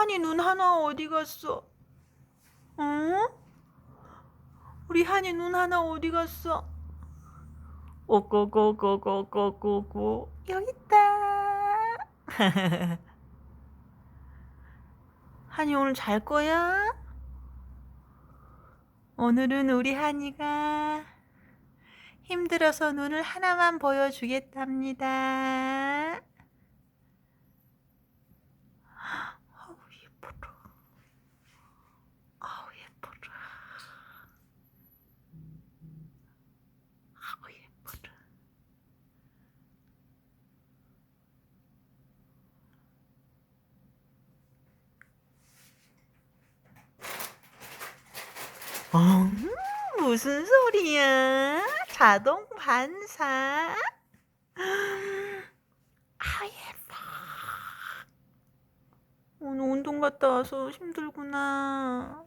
한이 눈 하나 어디 갔어? 응? 우리 한이 눈 하나 어디 갔어? 오고고고고고고고 여기 있다. 한이 오늘 잘 거야? 오늘은 우리 한이가 힘들어서 눈을 하나만 보여주겠답니다. 아우 예뻐라. 아우 예뻐라. 아우 예뻐라. 어, 무슨 소리야? 자동 반사? 아, 예뻐. 오늘 운동 갔다 와서 힘들구나.